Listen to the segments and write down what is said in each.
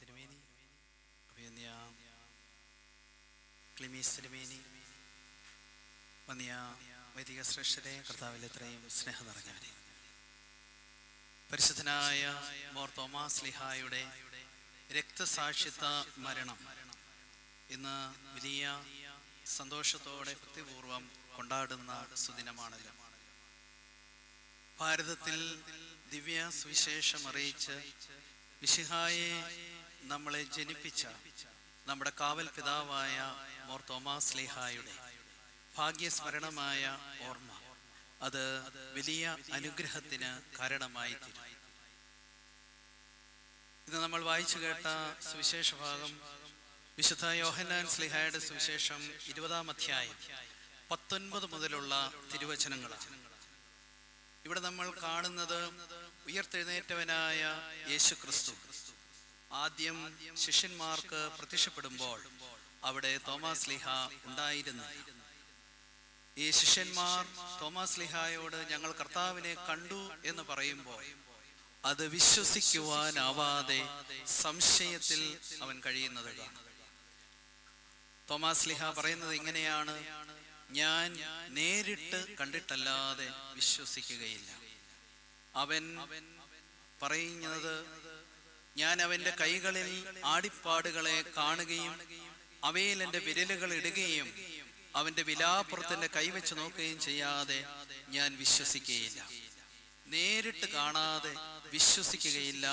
തിരുമേനി തിരുമേനി വൈദിക ശ്രേഷ്ഠരെ കർത്താവിൽ എത്രയും സ്നേഹം നിറഞ്ഞവരെ. പരിശുദ്ധനായ മോർ തോമാസ് ലിഹായുടെ രക്തസാക്ഷിത്വ മരണം ഇന്ന് വലിയ സന്തോഷത്തോടെ ഭക്തിപൂർവം കൊണ്ടാടുന്ന സുദിനമാണല്ലോ. ഭാരതത്തിൽ ദിവ്യ സുവിശേഷം അറിയിച്ച് വിശിഹായെ നമ്മളെ ജനിപ്പിച്ച നമ്മുടെ കാവൽ പിതാവായ മോർ തോമാസ് ലിഹായുടെ ഭാഗ്യസ്മരണമായ ഓർമ്മ. അത് വലിയ അനുഗ്രഹത്തിന് കാരണമായി തീരും ഇത് നമ്മൾ വായിച്ചു കേട്ട സുവിശേഷ ഭാഗം വിശുദ്ധ യോഹന്നാൻ സ്ലിഹായുടെ സുവിശേഷം ഇരുപതാം അധ്യായം പത്തൊൻപത് മുതലുള്ള തിരുവചനങ്ങളാണ്. ഇവിടെ നമ്മൾ കാണുന്നത് ഉയർത്തെഴുന്നേറ്റവനായ യേശു ക്രിസ്തു ആദ്യം ശിഷ്യന്മാർക്ക് പ്രത്യക്ഷപ്പെടുമ്പോൾ അവിടെ തോമസ് ലിഹ ഉണ്ടായിരുന്നു. ഈ ശിഷ്യന്മാർ തോമസ് ലിഹായോട് ഞങ്ങൾ കർത്താവിനെ കണ്ടു എന്ന് പറയുമ്പോൾ അത് വിശ്വസിക്കുവാനാവാതെ സംശയത്തിൽ അവൻ കഴിയുന്നത് തോമാസ് ലിഹ പറയുന്നത് ഇങ്ങനെയാണ്. ഞാൻ നേരിട്ട് കണ്ടിട്ടല്ലാതെ വിശ്വസിക്കുകയില്ല. അവൻ പറയുന്നത് ഞാൻ അവന്റെ കൈകളിൽ ആടിപ്പാടുകളെ കാണുകയും അവയിൽ എന്റെ വിരലുകൾ ഇടുകയും അവന്റെ വിലാപ്പുറത്തിന്റെ കൈവച്ച് നോക്കുകയും ചെയ്യാതെ ഞാൻ വിശ്വസിക്കുകയില്ല. നേരിട്ട് കാണാതെ വിശ്വസിക്കുകയില്ല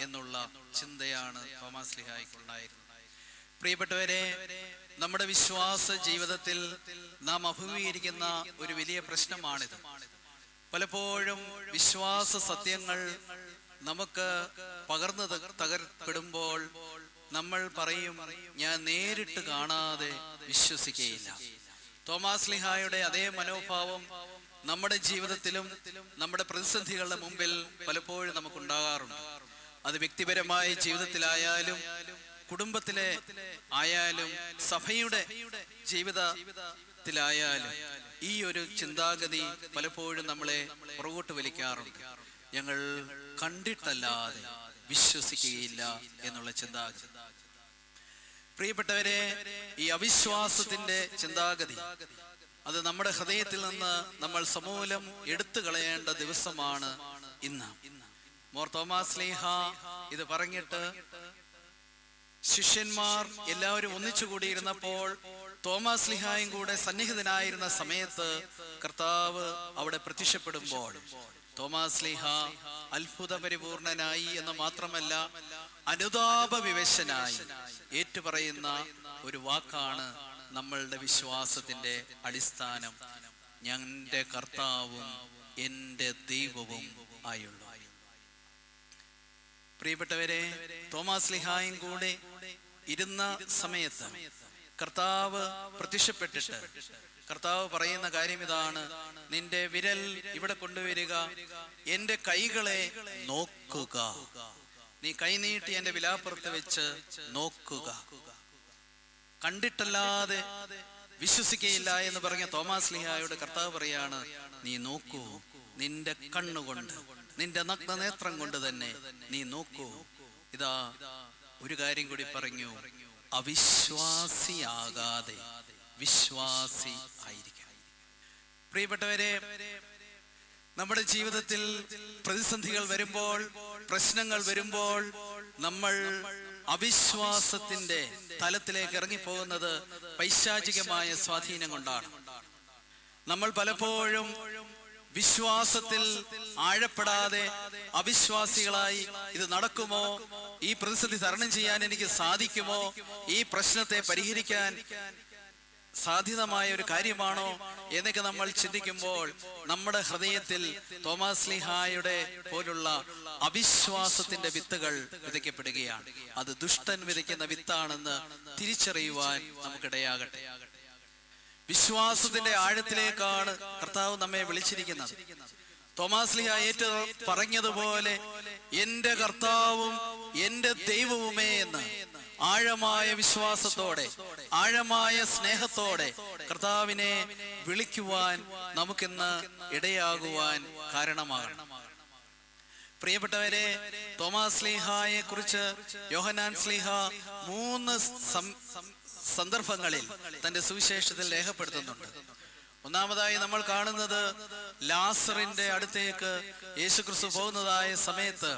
എന്നുള്ള ചിന്തയാണ് തോമസ് ലിഹായ്ക്കുണ്ടായിരുന്നത് പ്രിയപ്പെട്ടവരെ നമ്മുടെ വിശ്വാസ ജീവിതത്തിൽ നാം അഭിമുഖീകരിക്കുന്ന ഒരു വലിയ പ്രശ്നമാണിത്. പലപ്പോഴും വിശ്വാസ സത്യങ്ങൾ നമുക്ക് പകർന്നു തകർപ്പെടുമ്പോൾ നമ്മൾ പറയും ഞാൻ നേരിട്ട് കാണാതെ വിശ്വസിക്കുകയില്ല. തോമാസ് ലിഹായുടെ അതേ മനോഭാവം നമ്മുടെ ജീവിതത്തിലും നമ്മുടെ പ്രതിസന്ധികളുടെ മുമ്പിൽ പലപ്പോഴും നമുക്കുണ്ടാകാറുണ്ട്. അത് വ്യക്തിപരമായ ജീവിതത്തിലായാലും കുടുംബത്തിലെ ആയാലും സഭയുടെ ജീവിതത്തിലായാലും ഈ ഒരു ചിന്താഗതി പലപ്പോഴും നമ്മളെ പുറകോട്ട് വലിക്കാറുണ്ട്. ഞങ്ങൾ കണ്ടിട്ടല്ലാതെ വിശ്വസിക്കുകയില്ല എന്നുള്ള ചിന്താഗതി. പ്രിയപ്പെട്ടവരെ ഈ അവിശ്വാസത്തിന്റെ ചിന്താഗതി അത് നമ്മുടെ ഹൃദയത്തിൽ നിന്ന് നമ്മൾ സമൂലം എടുത്തു കളയേണ്ട ദിവസമാണ് ഇന്ന്. മോർ തോമാസ് ലീഹ ഇത് പറഞ്ഞിട്ട് ശിഷ്യന്മാർ എല്ലാവരും ഒന്നിച്ചു കൂടിയിരുന്നപ്പോൾ തോമസ് ലിഹായും കൂടെ സന്നിഹിതനായിരുന്ന സമയത്ത് കർത്താവ് അവിടെ പ്രത്യക്ഷപ്പെടുമ്പോൾ തോമസ് ലിഹ അത്ഭുത പരിപൂർണനായി എന്ന് മാത്രമല്ല അനുതാപ വിവശനായി ഏറ്റുപറയുന്ന ഒരു വാക്കാണ് നമ്മളുടെ വിശ്വാസത്തിന്റെ അടിസ്ഥാനം. ഞന്റെ കർത്താവും എന്റെ ദൈവവും ആയുള്ളൂ. പ്രിയപ്പെട്ടവരെ തോമസ് ലിഹായും കൂടെ ഇരുന്ന സമയത്ത് കർത്താവ് പ്രത്യക്ഷപ്പെട്ടിട്ട് കർത്താവ് പറയുന്ന കാര്യം ഇതാണ്. നിന്റെ വിരൽ ഇവിടെ കൊണ്ടുവരിക എന്റെ കൈകളെ നോക്കുക. നീ കൈനീട്ടി എന്റെ വിലാപ്പുറത്ത് വെച്ച് നോക്കുക. കണ്ടിട്ടല്ലാതെ വിശ്വസിക്കയില്ല എന്ന് പറഞ്ഞ തോമാസ് ലിഹായോട് കർത്താവ് പറയാണ് നീ നോക്കൂ നിന്റെ കണ്ണുകൊണ്ട് നിന്റെ നഗ്ന നേത്രം കൊണ്ട് തന്നെ നീ നോക്കൂ. ഇതാ ഒരു കാര്യം കൂടി പറഞ്ഞു. അവിശ്വാസിയാകാതെ വിശ്വാസി ആയിരിക്കണം. പ്രിയപ്പെട്ടവരെ നമ്മുടെ ജീവിതത്തിൽ പ്രതിസന്ധികൾ വരുമ്പോൾ പ്രശ്നങ്ങൾ വരുമ്പോൾ നമ്മൾ അവിശ്വാസത്തിന്റെ തലത്തിലേക്ക് ഇറങ്ങിപ്പോകുന്നത് പൈശാചികമായ സ്വാധീനം കൊണ്ടാണ്. നമ്മൾ പലപ്പോഴും വിശ്വാസത്തിൽ ആഴപ്പെടാതെ അവിശ്വാസികളായി ഇത് നടക്കുമോ? ഈ പ്രതിസന്ധി തരണം ചെയ്യാൻ എനിക്ക് സാധിക്കുമോ? ഈ പ്രശ്നത്തെ പരിഹരിക്കാൻ സാധ്യതമായ ഒരു കാര്യമാണോ എന്നൊക്കെ നമ്മൾ ചിന്തിക്കുമ്പോൾ നമ്മുടെ ഹൃദയത്തിൽ തോമസ് ലിഹായുടെ പോലുള്ള അവിശ്വാസത്തിന്റെ വിത്തുകൾ വിതയ്ക്കപ്പെടുകയാണ്. അത് ദുഷ്ടൻ വിതയ്ക്കുന്ന വിത്താണെന്ന് തിരിച്ചറിയുവാൻ നമുക്കിടയാകട്ടെ. വിശ്വാസത്തിന്റെ ആഴത്തിലേക്കാണ് കർത്താവ് നമ്മെ വിളിച്ചിരിക്കുന്നത്. തോമാസ് ലിഹ ഏറ്റു പറഞ്ഞതുപോലെ എന്റെ കർത്താവും എന്റെ ദൈവവുമേ എന്ന് ആഴമായ വിശ്വാസത്തോടെ ആഴമായ സ്നേഹത്തോടെ കർത്താവിനെ വിളിക്കുവാൻ നമുക്കിന്ന് ഇടയാകുവാൻ കാരണമാകണം. പ്രിയപ്പെട്ടവരെ തോമാസ് സ്ലീഹായെ കുറിച്ച് യോഹനാൻ സ്ലീഹ മൂന്ന് സന്ദർഭങ്ങളിൽ തന്റെ സുവിശേഷത്തിൽ രേഖപ്പെടുത്തുന്നുണ്ട്. ഒന്നാമതായി നമ്മൾ കാണുന്നത് ലാസറിന്റെ അടുത്തേക്ക് യേശുക്രിസ്തു പോകുന്നതായ സമയത്ത്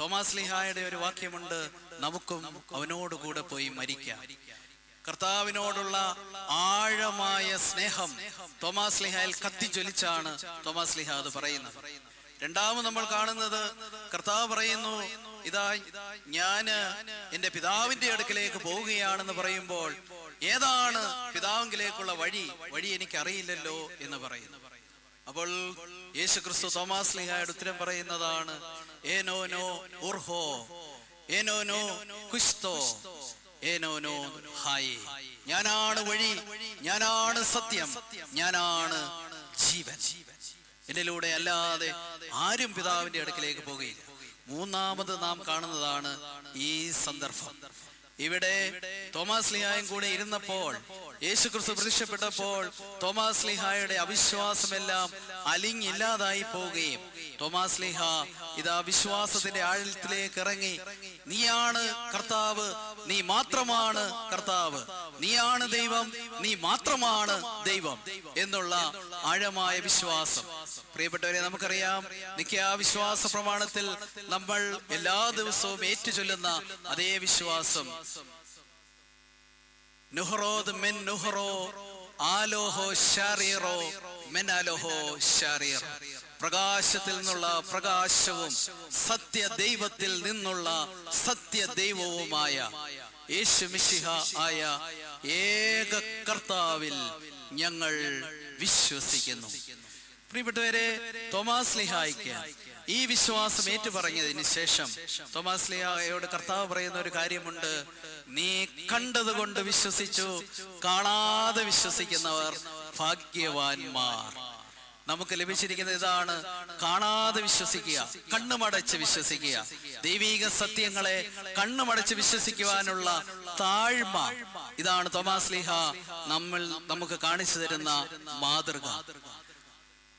തോമാസ് ലിഹായുടെ ഒരു വാക്യമുണ്ട് നമുക്കും അവനോടുകൂടെ പോയി മരിക്കാം. കർത്താവിനോടുള്ള ആഴമായ സ്നേഹം തോമാസ് ലിഹായിൽ കത്തിജ്വലിച്ചാണ് തോമാസ് ലിഹ അത് പറയുന്നത്. രണ്ടാമത് നമ്മൾ കാണുന്നത് കർത്താവ് പറയുന്നു ഇതാ ഞാൻ എന്റെ പിതാവിന്റെ അടുക്കലേക്ക് പോവുകയാണെന്ന് പറയുമ്പോൾ ഏതാണ് പിതാവിലേക്കുള്ള വഴി? വഴി എനിക്കറിയില്ലല്ലോ എന്ന് പറയുന്നു. അപ്പോൾ യേശു ക്രിസ്തു തോമാസ് ലിഹായുടെ ഉത്തരം പറയുന്നതാണ് ഏനോനോ ഉർഹോ കുസ്തോ ഏനോനോ ഞാനാണ് വഴി ഞാനാണ് സത്യം ഞാനാണ് ജീവൻ. എന്നിലൂടെ അല്ലാതെ ആരും പിതാവിന്റെ അടുക്കിലേക്ക് പോകുകയില്ല മൂന്നാമത് നാം കാണുന്നതാണ് ഈ സന്ദർഭം. ഇവിടെ തോമസ് ലിഹായും കൂടെ ഇരുന്നപ്പോൾ യേശു ക്രിസ്തു പ്രത്യക്ഷപ്പെട്ടപ്പോൾ തോമസ് ലിഹായുടെ അവിശ്വാസമെല്ലാം അലിങ്ങില്ലാതായി പോവുകയും തോമസ് ലിഹ ഇതാ വിശ്വാസത്തിന്റെ ആഴത്തിലേക്ക് ഇറങ്ങി നീയാണ് കർത്താവ് നീ മാത്രമാണ് കർത്താവ് നീയാണ് ദൈവം നീ മാത്രമാണ് ദൈവം എന്നുള്ള ആഴമായ വിശ്വാസം. പ്രിയപ്പെട്ടവരെ നമുക്കറിയാം നിത്യാവിശ്വാസ പ്രമാണത്തിൽ നമ്മൾ എല്ലാ ദിവസവും ഏറ്റുചൊല്ലുന്ന അതേ വിശ്വാസം. നുഹറോദ് മെൻ നുഹറോ ആലോഹോ ഷാറിയറോ മെൻ ആലോഹോ ഷാറിയർ പ്രകാശത്തിൽ നിന്നുള്ള പ്രകാശവും സത്യ ദൈവത്തിൽ നിന്നുള്ള സത്യ ദൈവവുമായ യേശു മിശിഹ ആയ ഏക കർത്താവിൽ ഞങ്ങൾ വിശ്വസിക്കുന്നു. പ്രിയപ്പെട്ടവരെ തോമാസ് ലിഹായിക്ക് ഈ വിശ്വാസം ഏറ്റുപറഞ്ഞതിന് ശേഷം തോമാസ് ലിഹായോട് കർത്താവ് പറയുന്ന ഒരു കാര്യമുണ്ട്. നീ കണ്ടത് കൊണ്ട് വിശ്വസിച്ചു കാണാതെ വിശ്വസിക്കുന്നവർ ഭാഗ്യവാന്മാർ. നമുക്ക് ലഭിച്ചിരിക്കുന്ന ഇതാണ്. കാണാതെ വിശ്വസിക്കുക കണ്ണുമടച്ച് വിശ്വസിക്കുക. ദൈവീക സത്യങ്ങളെ കണ്ണുമടച്ച് വിശ്വസിക്കുവാനുള്ള താഴ്മ. ഇതാണ് തോമാസ് ലിഹ നമ്മൾ നമുക്ക് കാണിച്ചു തരുന്ന മാതൃക.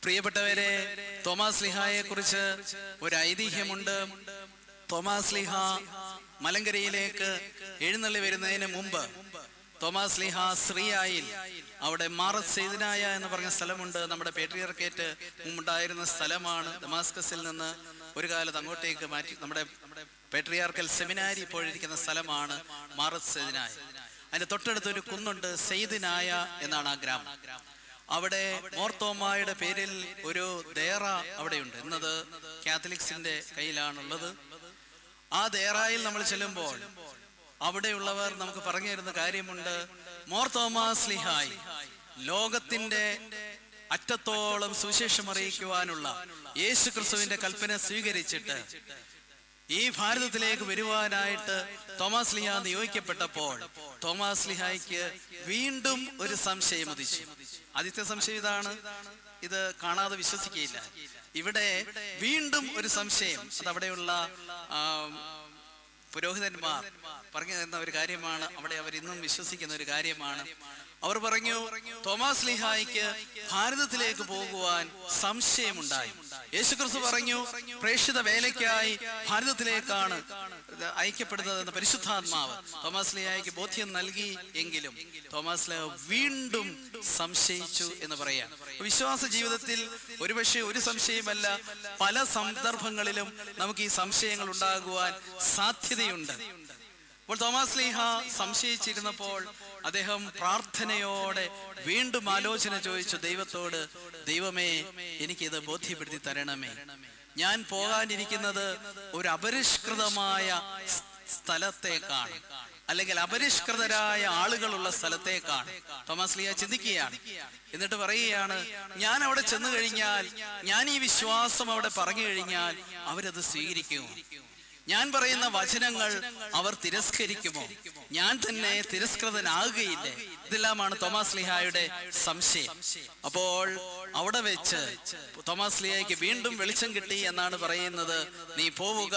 പ്രിയപ്പെട്ടവരെ തോമാസ് ലിഹായെ കുറിച്ച് ഒരു ഐതിഹ്യമുണ്ട്. തോമാസ് ലിഹ മലങ്കരയിലേക്ക് എഴുന്നള്ളി വരുന്നതിന് മുമ്പ് തോമാസ് ലിഹ ശ്രീയായിൽ അവിടെ മാറത് സെയ്ദിനായ എന്ന് പറഞ്ഞ സ്ഥലമുണ്ട്. നമ്മുടെ പേട്രിയർക്കേറ്റ് മുമ്പുണ്ടായിരുന്ന സ്ഥലമാണ് ഡമാസ്കസിൽ നിന്ന് ഒരു കാലത്ത് അങ്ങോട്ടേക്ക് മാറ്റി. നമ്മുടെ പേട്രിയാർക്കൽ സെമിനാരി ഇപ്പോഴിരിക്കുന്ന സ്ഥലമാണ് മാറത് സെയ്ദിനായ അതിന്റെ തൊട്ടടുത്ത് ഒരു കുന്നുണ്ട് സെയ്ദിനായ എന്നാണ് ആ ഗ്രാമം. അവിടെ മോർത്തോമായുടെ പേരിൽ ഒരു ദേറ അവിടെയുണ്ട്. എന്നത് കാത്തലിക്സിന്റെ കയ്യിലാണുള്ളത്. ആ ദേറായിൽ നമ്മൾ ചെല്ലുമ്പോൾ അവിടെയുള്ളവർ നമുക്ക് പറഞ്ഞു തരുന്ന കാര്യമുണ്ട്. മോർത്തോമാസ് സ്ലിഹായ് ലോകത്തിന്റെ അറ്റത്തോളം സുവിശേഷം അറിയിക്കുവാനുള്ള യേശു ക്രിസ്തുവിന്റെ കൽപ്പന സ്വീകരിച്ചിട്ട് ഈ ഭാരതത്തിലേക്ക് വരുവാനായിട്ട് തോമസ് ലിഹ നിയോഗിക്കപ്പെട്ടപ്പോൾ തോമസ് ലിഹായ്ക്ക് വീണ്ടും ഒരു സംശയം ഉദിച്ചു. ആദ്യത്തെ സംശയം ഇതാണ്. ഇത് കാണാതെ വിശ്വസിക്കുകയില്ല. ഇവിടെ വീണ്ടും ഒരു സംശയം. അത് അവിടെയുള്ള പുരോഹിതന്മാർ പറഞ്ഞു തരുന്ന ഒരു കാര്യമാണ്. അവിടെ അവർ ഇന്നും വിശ്വസിക്കുന്ന ഒരു കാര്യമാണ്. അവർ പറഞ്ഞു തോമസ് ലിഹായിക്ക് ഭാരതത്തിലേക്ക് പോകുവാൻ സംശയമുണ്ടായി. യേശുക്രിസ്തു പറഞ്ഞു പ്രേക്ഷിത വേലയ്ക്കായി ഭാരതത്തിലേക്കാണ് അയക്കപ്പെടുന്നതെന്ന് പരിശുദ്ധാത്മാവ് തോമസ് ലിഹായിക്ക് ബോധ്യം നൽകി എങ്കിലും തോമസ് ലിഹ വീണ്ടും സംശയിച്ചു എന്ന് പറയാം. വിശ്വാസ ജീവിതത്തിൽ ഒരുപക്ഷെ ഒരു സംശയമല്ല പല സന്ദർഭങ്ങളിലും നമുക്ക് ഈ സംശയങ്ങൾ ഉണ്ടാകുവാൻ സാധ്യതയുണ്ട്. അപ്പോൾ തോമസ് ലീഹ സംശയിച്ചിരുന്നപ്പോൾ അദ്ദേഹം പ്രാർത്ഥനയോടെ വീണ്ടും ആലോചന ചോദിച്ചു ദൈവത്തോട് ദൈവമേ എനിക്കിത് ബോധ്യപ്പെടുത്തി തരണമേ. ഞാൻ പോകാനിരിക്കുന്നത് ഒരു അപരിഷ്കൃതമായ സ്ഥലത്തേക്കാണ്. അല്ലെങ്കിൽ അപരിഷ്കൃതരായ ആളുകളുള്ള സ്ഥലത്തേക്കാണ്. തോമസ് ലിയ ചിന്തിക്കുകയാണ്. എന്നിട്ട് പറയുകയാണ് ഞാൻ അവിടെ ചെന്നു കഴിഞ്ഞാൽ ഞാൻ ഈ വിശ്വാസം അവിടെ പറഞ്ഞു കഴിഞ്ഞാൽ അവരത് സ്വീകരിക്കും. ഞാൻ പറയുന്ന വചനങ്ങൾ അവർ തിരസ്കരിക്കുമോ? ഞാൻ തന്നെ തിരസ്കൃതനാകുകയില്ലേ? ഇതെല്ലാമാണ് തോമസ് ലിഹായുടെ സംശയം. അപ്പോൾ അവിടെ വെച്ച് തോമസ് ലിഹായ്ക്ക് വീണ്ടും വെളിച്ചം കിട്ടി എന്നാണ് പറയുന്നത്. നീ പോവുക.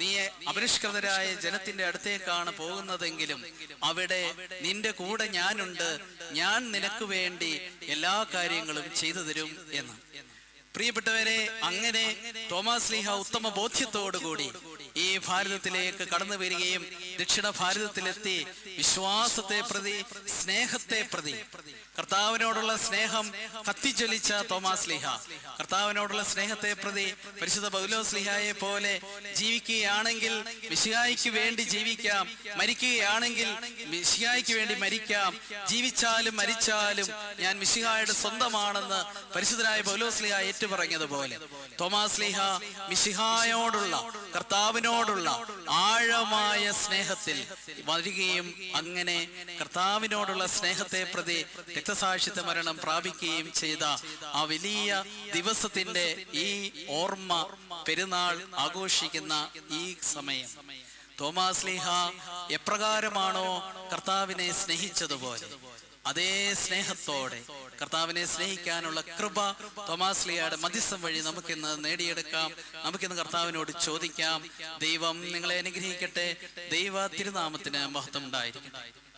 നീ അപരിഷ്കൃതരായ ജനത്തിന്റെ അടുത്തേക്കാണ് പോകുന്നതെങ്കിലും അവിടെ നിന്റെ കൂടെ ഞാനുണ്ട്. ഞാൻ നിനക്ക് വേണ്ടി എല്ലാ കാര്യങ്ങളും ചെയ്തു തരും എന്ന്. പ്രിയപ്പെട്ടവരെ അങ്ങനെ തോമസ് ലീഹ ഉത്തമ ബോധ്യത്തോടുകൂടി ഈ ഭാരതത്തിലേക്ക് കടന്നു വരികയും ദക്ഷിണ ഭാരതത്തിലെത്തി വിശ്വാസത്തെ പ്രതി സ്നേഹത്തെ പ്രതി. കർത്താവിനോടുള്ള സ്നേഹം കത്തിജ്വലിച്ച തോമാസ് ലിഹ. കർത്താവിനോടുള്ള സ്നേഹത്തെ പ്രതി പരിശുദ്ധ പൗലോസ് ലീഹയെ പോലെ ജീവിക്കുകയാണെങ്കിൽ മിശിഹായിക്ക് വേണ്ടി ജീവിക്കാം മരിക്കുകയാണെങ്കിൽ മിശിഹായിക്ക് വേണ്ടി മരിക്കാം. ജീവിച്ചാലും മരിച്ചാലും ഞാൻ മിശിഹായുടെ സ്വന്തമാണെന്ന് പരിശുദ്ധനായ പൗലോസ് ലീഹ ഏറ്റുപറഞ്ഞതുപോലെ. തോമാസ് ലീഹ മിശിഹായോടുള്ള കർത്താവിനോടുള്ള ആഴമായ സ്നേഹത്തിൽ വരികയും അങ്ങനെ കർത്താവിനോടുള്ള സ്നേഹത്തെ പ്രതി രക്തസാക്ഷിത്വ മരണം പ്രാപിക്കുകയും ചെയ്ത ആ വലിയ ദിവസത്തിന്റെ ഈ ഓർമ്മ പെരുന്നാൾ ആഘോഷിക്കുന്ന ഈ സമയം. തോമാസ് ലീഹ എപ്രകാരമാണോ കർത്താവിനെ സ്നേഹിച്ചതുപോലെ? അതേ സ്നേഹത്തോടെ കർത്താവിനെ സ്നേഹിക്കാനുള്ള കൃപ തോമാസ് ലിയയുടെ മധ്യസ്ഥം വഴി നമുക്കിന്ന് നേടിയെടുക്കാം. നമുക്കിന്ന് കർത്താവിനോട് ചോദിക്കാം. ദൈവം നിങ്ങളെ അനുഗ്രഹിക്കട്ടെ. ദൈവ തിരുനാമത്തിന് മഹത്വം ഉണ്ടായിരിക്കട്ടെ